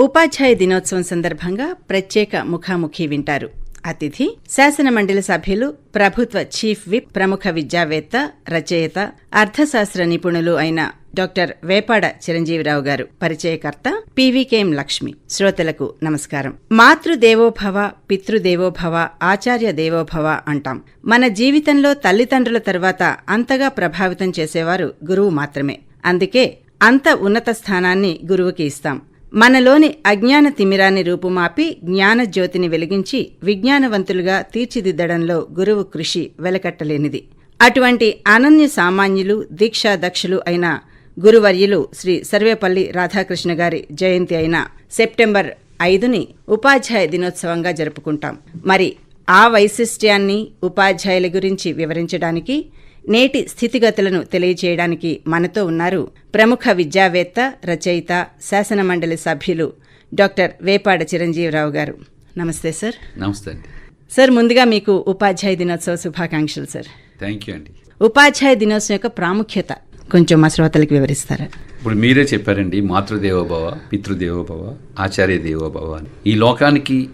ఉపాధ్యాయ దినోత్సవం సందర్భంగా ప్రత్యేక ముఖాముఖి వింటారు. అతిథి శాసన మండలి సభ్యులు ప్రభుత్వ చీఫ్ విప్ ప్రముఖ విద్యావేత్త రచయిత అర్థశాస్త్ర నిపుణులు అయిన డాక్టర్ వేపాడ చిరంజీవిరావు గారు. పరిచయకర్త పివికేఎం లక్ష్మి. శ్రోతలకు నమస్కారం. మాతృదేవోభవ పితృదేవోభవ ఆచార్య దేవోభవ అంటాం. మన జీవితంలో తల్లిదండ్రుల తర్వాత అంతగా ప్రభావితం చేసేవారు గురువు మాత్రమే. అందుకే అంత ఉన్నత స్థానాన్ని గురువుకి ఇస్తాం. మనలోని అజ్ఞాన తిమిరాన్ని రూపుమాపి జ్ఞాన జ్యోతిని వెలిగించి విజ్ఞానవంతులుగా తీర్చిదిద్దడంలో గురువు కృషి వెలకట్టలేనిది. అటువంటి అనన్య సామాన్యులు దీక్షాదక్షులు అయిన గురువర్యులు శ్రీ సర్వేపల్లి రాధాకృష్ణ గారి జయంతి అయిన సెప్టెంబర్ ఐదుని ఉపాధ్యాయ దినోత్సవంగా జరుపుకుంటాం. మరి ఆ వైశిష్ట్యాన్ని ఉపాధ్యాయుల గురించి వివరించడానికి నేటి స్థితిగతులను తెలియచేయడానికి మనతో ఉన్నారు ప్రముఖ విద్యావేత్త రచయిత శాసనమండలి సభ్యులు డాక్టర్ వేపాడ చిరంజీవిరావు గారు. నమస్తే సార్. నమస్తే అండి. సార్ ముందుగా మీకు ఉపాధ్యాయ దినోత్సవ శుభాకాంక్షలు సార్. థ్యాంక్ యూ అండి. ఉపాధ్యాయ దినోత్సవం యొక్క ప్రాముఖ్యత కొంచెం మా శ్రోతలకు వివరిస్తారా? ఇప్పుడు మీరే చెప్పారండి మాతృదేవోభవ పితృదేవోభవ ఆచార్య దేవోభవ అని. ఈ లోకానికి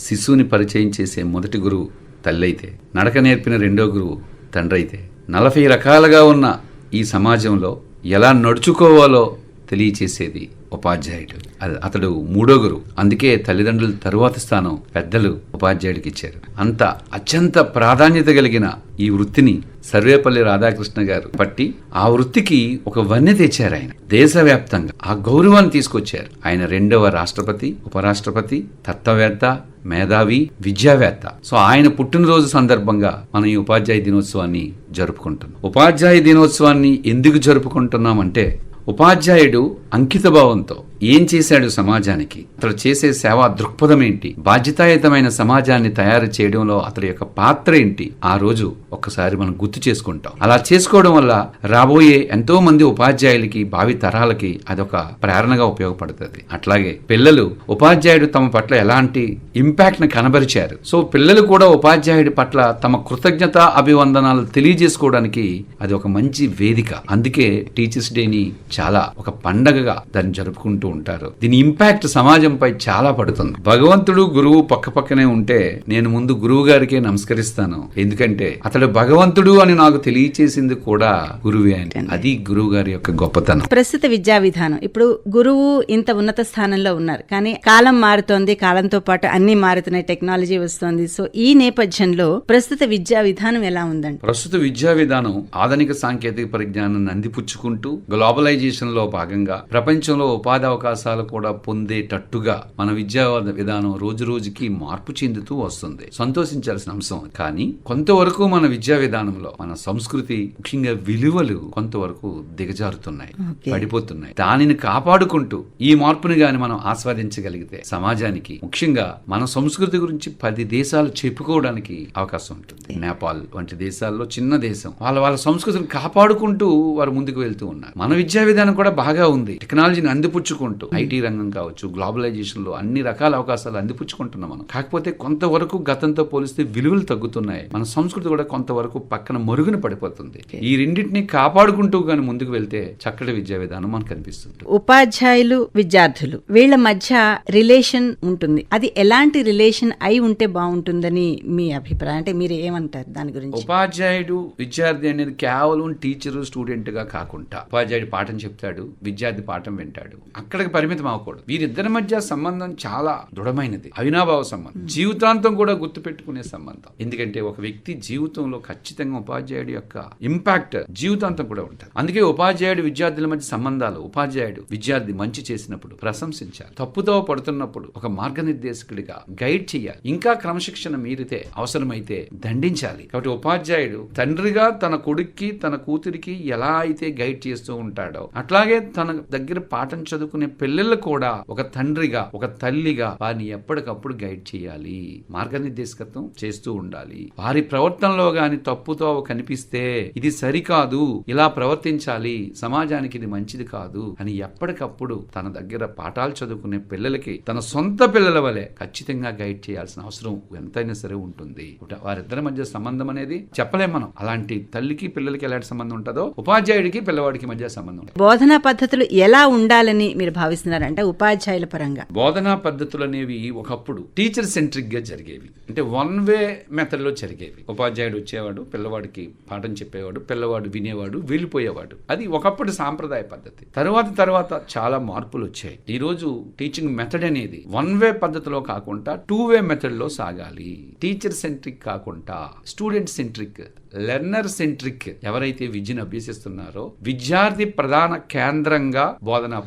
శిశువుని పరిచయం చేసే మొదటి గురువు తల్లి అయితే నడక నేర్పిన రెండో గురువు తండ్రి అయితే నలభై రకాలుగా ఉన్న ఈ సమాజంలో ఎలా నడుచుకోవాలో తెలియచేసేది ఉపాధ్యాయుడు. అతడు మూడో గురువు అందుకే తల్లిదండ్రుల తరువాత స్థానం పెద్దలు ఉపాధ్యాయుడికి ఇచ్చారు. అంత అత్యంత ప్రాధాన్యత కలిగిన ఈ వృత్తిని సర్వేపల్లి రాధాకృష్ణ గారు పట్టి ఆ వృత్తికి ఒక వన్నె తెచ్చారు ఆయన. దేశవ్యాప్తంగా ఆ గౌరవాన్ని తీసుకొచ్చారు. ఆయన రెండవ రాష్ట్రపతి ఉపరాష్ట్రపతి తత్వవేత్త మేధావి విద్యావేత్త. సో ఆయన పుట్టినరోజు సందర్భంగా మనం ఈ ఉపాధ్యాయ దినోత్సవాన్ని జరుపుకుంటున్నాం. ఉపాధ్యాయ దినోత్సవాన్ని ఎందుకు జరుపుకుంటున్నామంటే ఉపాధ్యాయుడు అంకిత భావంతో ఏం చేశాడు సమాజానికి? అతడు చేసే సేవా దృక్పథం ఏంటి? బాధ్యతాయుతమైన సమాజాన్ని తయారు చేయడంలో అతడి యొక్క పాత్ర ఏంటి? ఆ రోజు ఒక్కసారి మనం గుర్తు చేసుకుంటాం. అలా చేసుకోవడం వల్ల రాబోయే ఎంతో మంది ఉపాధ్యాయులకి భావి తరాలకి అదొక ప్రేరణగా ఉపయోగపడుతుంది. అట్లాగే పిల్లలు ఉపాధ్యాయుడు తమ పట్ల ఎలాంటి ఇంపాక్ట్ని కనబరిచారు? సో పిల్లలు కూడా ఉపాధ్యాయుడి పట్ల తమ కృతజ్ఞత అభివందనాలు తెలియజేసుకోవడానికి అది ఒక మంచి వేదిక. అందుకే టీచర్స్ డేని చాలా ఒక పండగగా దాన్ని జరుపుకుంటూ ఉంటారు. దీని ఇంపాక్ట్ సమాజంపై చాలా పడుతుంది. భగవంతుడు గురువు పక్క పక్కనే ఉంటే నేను ముందు గురువు గారికే నమస్కరిస్తాను. ఎందుకంటే అతడు భగవంతుడు అని నాకు తెలియచేసింది కూడా గురువే అని. అది గురువు గారి యొక్క గొప్పతనం. ప్రస్తుత విద్యా విధానం. ఇప్పుడు గురువు ఇంత ఉన్నత స్థానంలో ఉన్నారు. కానీ కాలం మారుతోంది. కాలంతో పాటు అన్ని మారుతున్నాయి. టెక్నాలజీ వస్తోంది. సో ఈ నేపథ్యంలో ప్రస్తుత విద్యా విధానం ఎలా ఉందండి? ప్రస్తుత విద్యా విధానం ఆధునిక సాంకేతిక పరిజ్ఞానాన్ని అందిపుచ్చుకుంటూ గ్లోబలైజేషన్లో భాగంగా ప్రపంచంలో ఉపాధి అవకాశాలు కూడా పొందేటట్టుగా మన విద్యా విధానం రోజు రోజుకి మార్పు చెందుతూ వస్తుంది. సంతోషించాల్సిన అంశం కానీ కొంతవరకు మన విద్యా విధానంలో మన సంస్కృతి ముఖ్యంగా విలువలు కొంతవరకు దిగజారుతున్నాయి. పడిపోతున్నాయి. దానిని కాపాడుకుంటూ ఈ మార్పుని గాని మనం ఆస్వాదించగలిగితే సమాజానికి ముఖ్యంగా మన సంస్కృతి గురించి పది దేశాలు చెప్పుకోవడానికి అవకాశం ఉంటుంది. నేపాల్ వంటి దేశాల్లో చిన్న దేశం. వాళ్ళ వాళ్ళ సంస్కృతిని కాపాడుకుంటూ వారు ముందుకు వెళ్తూ ఉన్నారు. మన విద్యా విధానం కూడా బాగా ఉంది. టెక్నాలజీని అందిపుచ్చుకుంటూ ఐటీ రంగం కావచ్చు గ్లోబలైజేషన్లో అన్ని రకాల అవకాశాలు అందిపుచ్చుకుంటున్నాం మనం. కాకపోతే కొంతవరకు గతంతో పోలిస్తే విలువలు తగ్గుతున్నాయి. మన సంస్కృతి కూడా కొంతవరకు పక్కన మరుగున పడిపోతుంది. ఈ రెండింటిని కాపాడుకుంటూ కానీ ముందుకు వెళ్తే చక్కటి విద్యా విధానం మనకు కనిపిస్తుంది. ఉపాధ్యాయులు విద్యార్థులు వీళ్ళ మధ్య రిలేషన్ ఉంటుంది. అది ఎలాంటి రిలేషన్ అయి ఉంటే బాగుంటుందని మీ అభిప్రాయం? అంటే మీరు ఏమంటారు దాని గురించి? ఉపాధ్యాయుడు విద్యార్థి అనేది కేవలం టీచర్ స్టూడెంట్గా కాకుండా ఉపాధ్యాయుడు పాఠం చెప్తాడు విద్యార్థి పాఠం వింటాడు. అక్కడికి పరిమితం అవ్వకూడదు. వీరిద్దరి మధ్య సంబంధం చాలా దృఢమైనది. అవినాభావ సంబంధం. జీవితాంతం కూడా గుర్తుపెట్టుకునే సంబంధం. ఎందుకంటే ఒక వ్యక్తి జీవితంలో ఖచ్చితంగా ఉపాధ్యాయుడి యొక్క ఇంపాక్ట్ జీవితాంతం కూడా ఉంటుంది. అందుకే ఉపాధ్యాయుడు విద్యార్థుల మధ్య సంబంధాలు ఉపాధ్యాయుడు విద్యార్థి మంచి చేసినప్పుడు ప్రశంసించాలి. తప్పుతో పడుతున్నప్పుడు ఒక మార్గనిర్దేశకుడిగా గైడ్ చేయాలి. ఇంకా క్రమశిక్షణ మీరితే అవసరమైతే దండించాలి. కాబట్టి ఉపాధ్యాయుడు తండ్రిగా తన కొడుక్కి తన కూతురికి ఎలా అయితే గైడ్ చేస్తూ ఉంటాడో అట్లాగే తన దగ్గర పాఠం చేసుకునే పిల్లలు కూడా ఒక తండ్రిగా ఒక తల్లిగా వారిని ఎప్పటికప్పుడు గైడ్ చేయాలి. మార్గనిర్దేశకత్వం చేస్తూ ఉండాలి. వారి ప్రవర్తనలో గాని తప్పుతో కనిపిస్తే ఇది సరికాదు ఇలా ప్రవర్తించాలి సమాజానికి ఇది మంచిది కాదు అని ఎప్పటికప్పుడు తన దగ్గర పాఠాలు చదువుకునే పిల్లలకి తన సొంత పిల్లల వలె ఖచ్చితంగా గైడ్ చేయాల్సిన అవసరం ఎంతైనా సరే ఉంటుంది. వారిద్దరి మధ్య సంబంధం అనేది చెప్పలేం మనం. అలాంటి తల్లికి పిల్లలకి ఎలాంటి సంబంధం ఉంటుందో ఉపాధ్యాయుడికి పిల్లవాడికి మధ్య సంబంధం బోధనా పద్ధతులు ఎలా ఉండాలని మీరు మీరు భావిస్తున్నారంటే ఉపాధ్యాయుల పరంగా. బోధనా పద్ధతులు అనేవి ఒకప్పుడు టీచర్ సెంట్రిక్గా జరిగేవి. అంటే వన్ వే మెథడ్లో జరిగేవి. ఉపాధ్యాయుడు వచ్చేవాడు పిల్లవాడికి పాఠం చెప్పేవాడు పిల్లవాడు వినేవాడు వెళ్ళిపోయేవాడు అది ఒకప్పుడు సాంప్రదాయ పద్ధతి. తర్వాత తర్వాత చాలా మార్పులు వచ్చాయి. ఈ రోజు టీచింగ్ మెథడ్ అనేది వన్ వే పద్ధతిలో కాకుండా టూ వే మెథడ్లో సాగాలి. టీచర్ సెంట్రిక్ కాకుండా స్టూడెంట్ సెంట్రిక్ లెర్నర్ సెంట్రిక్ ఎవరైతే విద్యను అభ్యసిస్తున్నారో విద్యార్థి ప్రధాన కేంద్రంగా బోధనా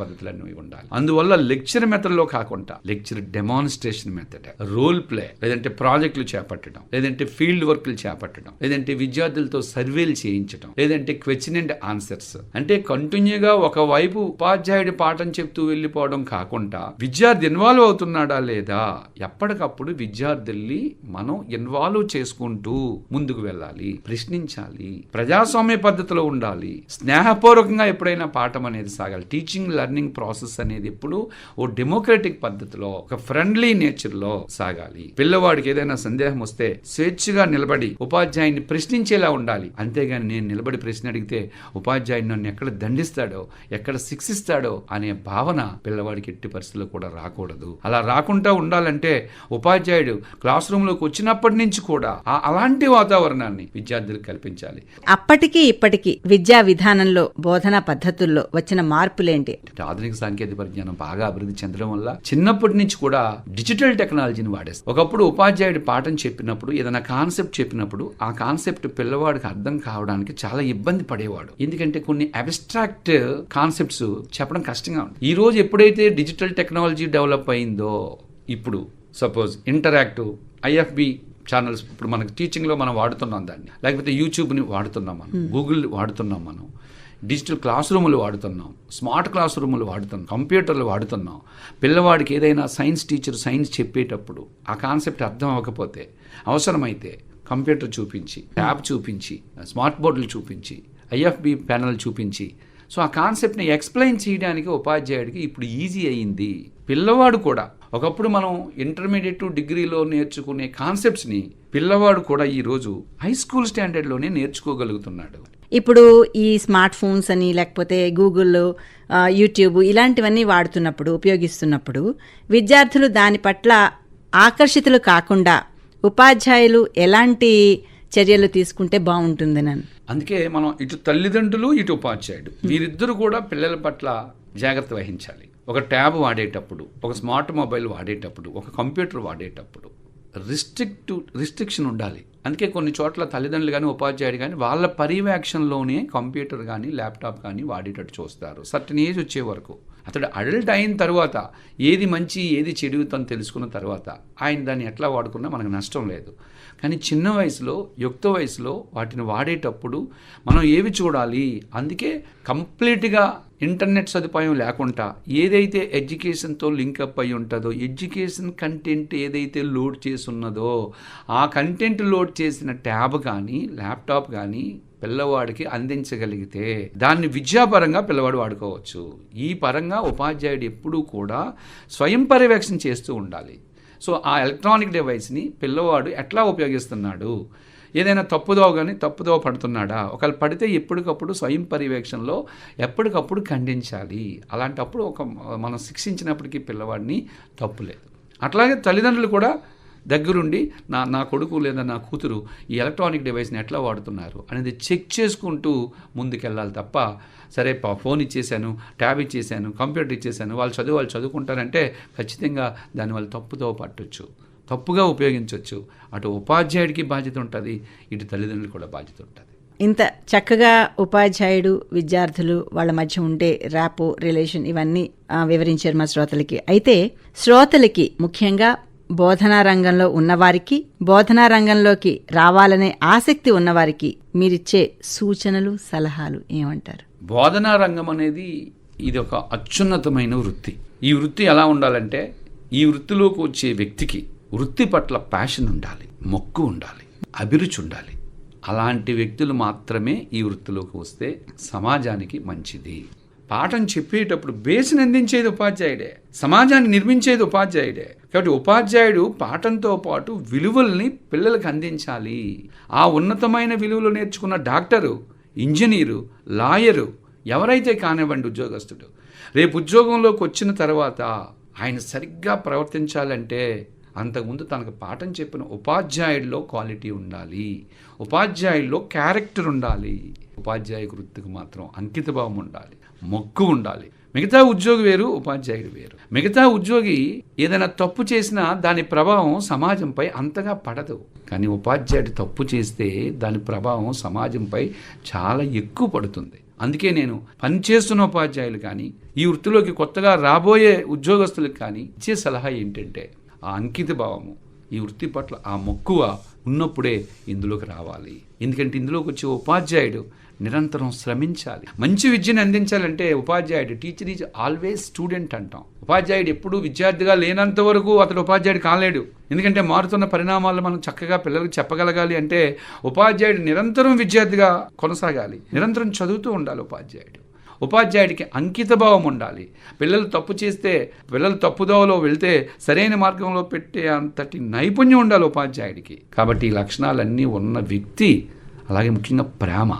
పద్ధతులన్నీ ఉండాలి. అందువల్ల లెక్చర్ మెథడ్లో కాకుండా lecture demonstration method role play లేదంటే ప్రాజెక్టులు చేపట్టడం లేదంటే ఫీల్డ్ వర్క్లు చేపట్టడం లేదంటే విద్యార్థులతో సర్వేలు చేయించడం లేదంటే క్వశ్చన్ అండ్ ఆన్సర్స్ అంటే కంటిన్యూగా ఒకవైపు ఉపాధ్యాయుడి పాఠం చెప్తూ వెళ్ళిపోవడం కాకుండా విద్యార్థి ఇన్వాల్వ్ అవుతున్నాడా లేదా? ఎప్పటికప్పుడు విద్యార్థుల్ని మనం ఇన్వాల్వ్ చేసుకుంటూ ముందుకు వెళ్ళాలి ప్రశ్నించాలి ప్రజాస్వామ్య పద్ధతిలో ఉండాలి. స్నేహపూర్వకంగా ఎప్పుడైనా పాఠం అనేది సాగాలి. టీచింగ్ లెర్నింగ్ ప్రాసెస్ అనేది ఎప్పుడు ఓ డెమోక్రటిక్ పద్ధతిలో ఒక ఫ్రెండ్లీ నేచర్లో సాగాలి. పిల్లవాడికి ఏదైనా సందేహం వస్తే స్వేచ్ఛగా నిలబడి ఉపాధ్యాయుని ప్రశ్నించేలా ఉండాలి. అంతేగాని నేను నిలబడి ప్రశ్న అడిగితే ఉపాధ్యాయుని నన్ను ఎక్కడ దండిస్తాడో ఎక్కడ శిక్షిస్తాడో అనే భావన పిల్లవాడికి ఎట్టి పరిస్థితుల్లో కూడా రాకూడదు. అలా రాకుండా ఉండాలంటే ఉపాధ్యాయుడు క్లాస్ రూమ్లోకి వచ్చినప్పటి నుంచి కూడా ఆ అలాంటి వాతావరణాన్ని విద్యార్థులకు కల్పించాలి. అప్పటికి ఇప్పటికి విద్యా విధానంలో బోధనా పద్ధతుల్లో వచ్చిన మార్పులేంటి? ఆధునిక సాంకేతిక పరిజ్ఞానం బాగా అభివృద్ధి చెందడం వల్ల చిన్నప్పటి నుంచి కూడా డిజిటల్ టెక్నాలజీని వాడేస్తారు ఒకప్పుడు ఉపాధ్యాయుడు పాఠం చెప్పినప్పుడు ఏదైనా కాన్సెప్ట్ చెప్పినప్పుడు ఆ కాన్సెప్ట్ పిల్లవాడికి అర్థం కావడానికి చాలా ఇబ్బంది పడేవాడు. ఎందుకంటే కొన్ని అబ్స్ట్రాక్ట్ కాన్సెప్ట్స్ చెప్పడం కష్టంగా ఉంది. ఈ రోజు ఎప్పుడైతే డిజిటల్ టెక్నాలజీ డెవలప్ అయిందో ఇప్పుడు సపోజ్ ఇంటరాక్టివ్ ఐఎఫ్బి ఛానల్స్ ఇప్పుడు మనకి టీచింగ్లో మనం వాడుతున్నాం దాన్ని. లేకపోతే యూట్యూబ్ని వాడుతున్నాం మనం గూగుల్ వాడుతున్నాం మనం. డిజిటల్ క్లాస్ రూములు వాడుతున్నాం స్మార్ట్ క్లాస్ రూములు వాడుతున్నాం కంప్యూటర్లు వాడుతున్నాం. పిల్లవాడికి ఏదైనా సైన్స్ టీచర్ సైన్స్ చెప్పేటప్పుడు ఆ కాన్సెప్ట్ అర్థం అవ్వకపోతే అవసరమైతే కంప్యూటర్ చూపించి ట్యాబ్ చూపించి స్మార్ట్ బోర్డులు చూపించి ఐఎఫ్బి ప్యానల్ చూపించి. సో ఆ కాన్సెప్ట్ని ఎక్స్ప్లెయిన్ చేయడానికి ఉపాధ్యాయుడికి ఇప్పుడు ఈజీ అయ్యింది పిల్లవాడు కూడా ఒకప్పుడు మనం ఇంటర్మీడియట్ డిగ్రీలో నేర్చుకునే కాన్సెప్ట్స్ని పిల్లవాడు కూడా ఈరోజు హై స్కూల్ స్టాండర్డ్లోనే నేర్చుకోగలుగుతున్నాడు. ఇప్పుడు ఈ స్మార్ట్ ఫోన్స్ అని లేకపోతే గూగుల్ యూట్యూబ్ ఇలాంటివన్నీ వాడుతున్నప్పుడు ఉపయోగిస్తున్నప్పుడు విద్యార్థులు దాని పట్ల ఆకర్షితులు కాకుండా ఉపాధ్యాయులు ఎలాంటి చర్యలు తీసుకుంటే బాగుంటుందని అందుకే మనం ఇటు తల్లిదండ్రులు ఇటు ఉపాధ్యాయుడు వీరిద్దరు కూడా పిల్లల పట్ల జాగ్రత్త వహించాలి. ఒక ట్యాబ్ వాడేటప్పుడు ఒక స్మార్ట్ మొబైల్ వాడేటప్పుడు ఒక కంప్యూటర్ వాడేటప్పుడు రిస్ట్రిక్ట్ రిస్ట్రిక్షన్ ఉండాలి. అందుకే కొన్ని చోట్ల తల్లిదండ్రులు కానీ ఉపాధ్యాయుడు కానీ వాళ్ళ పర్యవేక్షణలోనే కంప్యూటర్ కానీ ల్యాప్టాప్ కానీ వాడేటట్టు చూస్తారు. సర్టన్ ఏజ్ వచ్చే వరకు. అతడు అడల్ట్ అయిన తర్వాత ఏది మంచి ఏది చెడు తను తెలుసుకున్న తర్వాత ఆయన దాన్ని ఎట్లా వాడుకున్నా మనకు నష్టం లేదు. కానీ చిన్న వయసులో యుక్త వయసులో వాటిని వాడేటప్పుడు మనం ఏవి చూడాలి? అందుకే కంప్లీట్గా ఇంటర్నెట్ సదుపాయం లేకుండా ఏదైతే ఎడ్యుకేషన్తో లింకప్ అయి ఉంటుందో ఎడ్యుకేషన్ కంటెంట్ ఏదైతే లోడ్ చేసి ఉన్నదో ఆ కంటెంట్ లోడ్ చేసిన ట్యాబ్ కానీ ల్యాప్టాప్ కానీ పిల్లవాడికి అందించగలిగితే దాన్ని విద్యాపరంగా పిల్లవాడు వాడుకోవచ్చు. ఈ పరంగా ఉపాధ్యాయుడు ఎప్పుడూ కూడా స్వయం పర్యవేక్షణ చేస్తూ ఉండాలి. సో ఆ ఎలక్ట్రానిక్ డివైస్ని పిల్లవాడు ఎట్లా ఉపయోగిస్తున్నాడు? ఏదైనా తప్పుదోవ కానీ తప్పుదోవ పడుతున్నాడా? ఒకవేళ పడితే ఎప్పటికప్పుడు స్వయం పర్యవేక్షణలో ఎప్పటికప్పుడు ఖండించాలి. అలాంటప్పుడు ఒక మనం శిక్షించినప్పటికీ పిల్లవాడిని తప్పులేదు. అట్లాగే తల్లిదండ్రులు కూడా దగ్గరుండి నా నా కొడుకు లేదా నా కూతురు ఈ ఎలక్ట్రానిక్ డివైస్ని ఎట్లా వాడుతున్నారు అనేది చెక్ చేసుకుంటూ ముందుకెళ్ళాలి తప్ప సరే ఫోన్ ఇచ్చేసాను ట్యాబ్ ఇచ్చేసాను కంప్యూటర్ ఇచ్చేసాను వాళ్ళు చదువు వాళ్ళు చదువుకుంటారంటే ఖచ్చితంగా దాన్ని వాళ్ళు తప్పుతో పట్టొచ్చు తప్పుగా ఉపయోగించవచ్చు అటు ఉపాధ్యాయుడికి బాధ్యత ఉంటుంది ఇటు తల్లిదండ్రులకు కూడా బాధ్యత ఉంటుంది. ఇంత చక్కగా ఉపాధ్యాయుడు విద్యార్థులు వాళ్ళ మధ్య ఉండే ర్యాపో రిలేషన్ ఇవన్నీ వివరించారు మా శ్రోతలకి. అయితే శ్రోతలకి ముఖ్యంగా బోధనా రంగంలో ఉన్నవారికి బోధనా రంగంలోకి రావాలనే ఆసక్తి ఉన్నవారికి మీరిచ్చే సూచనలు సలహాలు ఏమంటారు? బోధనా రంగం అనేది ఇది ఒక అత్యున్నతమైన వృత్తి. ఈ వృత్తి ఎలా ఉండాలంటే ఈ వృత్తిలోకి వచ్చే వ్యక్తికి వృత్తి పట్ల ప్యాషన్ ఉండాలి మొక్కు ఉండాలి అభిరుచి ఉండాలి. అలాంటి వ్యక్తులు మాత్రమే ఈ వృత్తిలోకి వస్తే సమాజానికి మంచిది. పాఠం చెప్పేటప్పుడు బేసిని అందించేది ఉపాధ్యాయుడే సమాజాన్ని నిర్మించేది ఉపాధ్యాయుడే. కాబట్టి ఉపాధ్యాయుడు పాఠంతో పాటు విలువల్ని పిల్లలకు అందించాలి. ఆ ఉన్నతమైన విలువలు నేర్చుకున్న డాక్టరు ఇంజనీరు లాయరు ఎవరైతే కానివ్వండి ఉద్యోగస్తుడు రేపు ఉద్యోగంలోకి వచ్చిన తర్వాత ఆయన సరిగ్గా ప్రవర్తించాలంటే అంతకుముందు తనకు పాఠం చెప్పిన ఉపాధ్యాయుల్లో క్వాలిటీ ఉండాలి. ఉపాధ్యాయుల్లో క్యారెక్టర్ ఉండాలి. ఉపాధ్యాయ వృత్తికి మాత్రం అంకితభావం ఉండాలి. మొక్కు ఉండాలి. మిగతా ఉద్యోగి వేరు ఉపాధ్యాయుడు వేరు. మిగతా ఉద్యోగి ఏదైనా తప్పు చేసినా దాని ప్రభావం సమాజంపై అంతగా పడదు. కానీ ఉపాధ్యాయుడు తప్పు చేస్తే దాని ప్రభావం సమాజంపై చాలా ఎక్కువ పడుతుంది. అందుకే నేను పనిచేస్తున్న ఉపాధ్యాయులు కానీ ఈ వృత్తిలోకి కొత్తగా రాబోయే ఉద్యోగస్తులకు కానీ ఇచ్చే సలహా ఏంటంటే ఆ అంకిత భావము ఈ వృత్తి పట్ల ఆ మక్కువ ఉన్నప్పుడే ఇందులోకి రావాలి. ఎందుకంటే ఇందులోకి వచ్చే ఉపాధ్యాయుడు నిరంతరం శ్రమించాలి. మంచి విద్యను అందించాలంటే ఉపాధ్యాయుడు టీచర్ ఈజ్ ఆల్వేస్ స్టూడెంట్ అంటాం. ఉపాధ్యాయుడు ఎప్పుడు విద్యార్థిగా లేనంత వరకు అతడు ఉపాధ్యాయుడు కాలేడు. ఎందుకంటే మారుతున్న పరిణామాలు మనం చక్కగా పిల్లలకు చెప్పగలగాలి అంటే ఉపాధ్యాయుడు నిరంతరం విద్యార్థిగా కొనసాగాలి. నిరంతరం చదువుతూ ఉండాలి ఉపాధ్యాయుడు. ఉపాధ్యాయుడికి అంకితభావం ఉండాలి. పిల్లలు తప్పు చేస్తే పిల్లలు తప్పుదోవలో వెళ్తే సరైన మార్గంలో పెట్టే అంతటి నైపుణ్యం ఉండాలి ఉపాధ్యాయుడికి. కాబట్టి ఈ లక్షణాలన్నీ ఉన్న వ్యక్తి అలాగే ముఖ్యంగా ప్రేమ.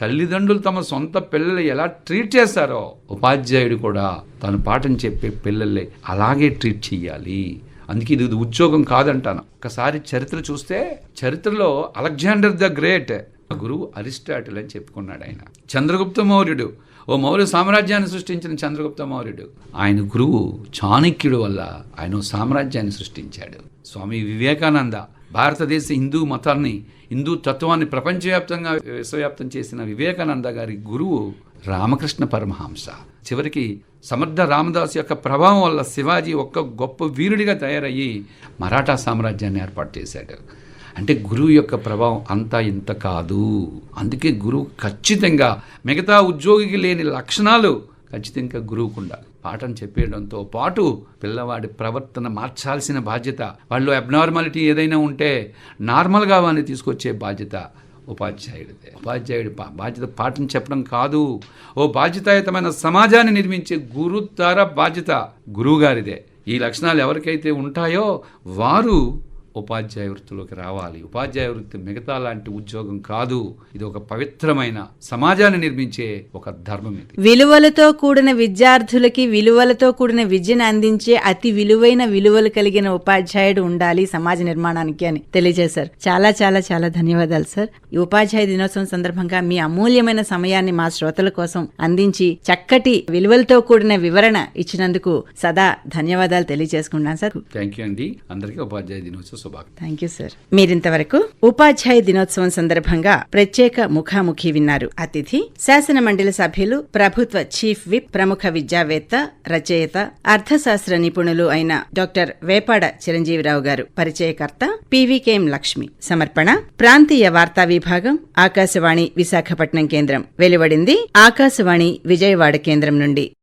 తల్లిదండ్రులు తమ సొంత పిల్లలు ఎలా ట్రీట్ చేస్తారో ఉపాధ్యాయుడు కూడా తను పాఠం చెప్పే పిల్లల్ని అలాగే ట్రీట్ చేయాలి అందుకే ఇది ఉద్యోగం కాదంటాను. ఒకసారి చరిత్ర చూస్తే చరిత్రలో అలెగ్జాండర్ ద గ్రేట్ గురువు అరిస్టాటిల్ అని చెప్పుకున్నాడు ఆయన. చంద్రగుప్త మౌర్యుడు ఓ మౌర్య సామ్రాజ్యాన్ని సృష్టించిన చంద్రగుప్త మౌర్యుడు. ఆయన గురువు చాణక్యుడు వల్ల ఆయన ఓ సామ్రాజ్యాన్ని సృష్టించాడు. స్వామి వివేకానంద భారతదేశ హిందూ మతాన్ని హిందూ తత్వాన్ని ప్రపంచవ్యాప్తంగా విశ్వవ్యాప్తం చేసిన వివేకానంద గారి గురువు రామకృష్ణ పరమహంస. చివరికి సమర్థ రామదాస్ యొక్క ప్రభావం వల్ల శివాజీ ఒక్క గొప్ప వీరుడిగా తయారయ్యి మరాఠా సామ్రాజ్యాన్ని ఏర్పాటు చేశాడు. అంటే గురువు యొక్క ప్రభావం అంతా ఇంత కాదు. అందుకే గురువు ఖచ్చితంగా మిగతా ఉద్యోగికి లేని లక్షణాలు ఖచ్చితంగా గురువుకు ఉండాలి పాఠం చెప్పేయడంతో పాటు పిల్లవాడి ప్రవర్తన మార్చాల్సిన బాధ్యత వాళ్ళు అబ్నార్మాలిటీ ఏదైనా ఉంటే నార్మల్గా వాడిని తీసుకొచ్చే బాధ్యత ఉపాధ్యాయుడిదే. ఉపాధ్యాయుడి బా- బాధ్యత పాఠం చెప్పడం కాదు. ఓ బాధ్యతాయుతమైన సమాజాన్ని నిర్మించే గురుద్వార బాధ్యత గురువుగారిదే. ఈ లక్షణాలు ఎవరికైతే ఉంటాయో వారు ఉపాధ్యాయ వృత్తిలోకి రావాలి. ఉపాధ్యాయ వృత్తి మిగతా లాంటి ఉద్యోగం కాదు. ఇది ఒక పవిత్రమైన సమాజాన్ని నిర్మించే ఒక ధర్మం ఇది. విలువలతో కూడిన విద్యార్థులకి విలువలతో కూడిన విద్యను అందించే అతి విలువైన విలువలు కలిగిన ఉపాధ్యాయుడు ఉండాలి సమాజ నిర్మాణానికి అని తెలియజేశారు. చాలా చాలా చాలా ధన్యవాదాలు సార్. ఈ ఉపాధ్యాయ దినోత్సవం సందర్భంగా మీ అమూల్యమైన సమయాన్ని మా శ్రోతల కోసం అందించి చక్కటి విలువలతో కూడిన వివరణ ఇచ్చినందుకు సదా ధన్యవాదాలు తెలియజేసుకున్నాను సార్. థ్యాంక్ యూ అండి. అందరికీ ఉపాధ్యాయ దినోత్సవ థ్యాంక్ యూ సార్ మీరింతవరకు ఉపాధ్యాయ దినోత్సవం సందర్భంగా ప్రత్యేక ముఖాముఖి విన్నారు అతిథి శాసన మండలి సభ్యులు ప్రభుత్వ చీఫ్ విప్ ప్రముఖ విద్యావేత్త రచయిత అర్థశాస్త్ర నిపుణులు అయిన డాక్టర్ వేపాడ చిరంజీవిరావు గారు పరిచయకర్త పివికేఎం లక్ష్మి. సమర్పణ ప్రాంతీయ వార్తా విభాగం ఆకాశవాణి విశాఖపట్నం కేంద్రం. వెలువడింది ఆకాశవాణి విజయవాడ కేంద్రం నుండి.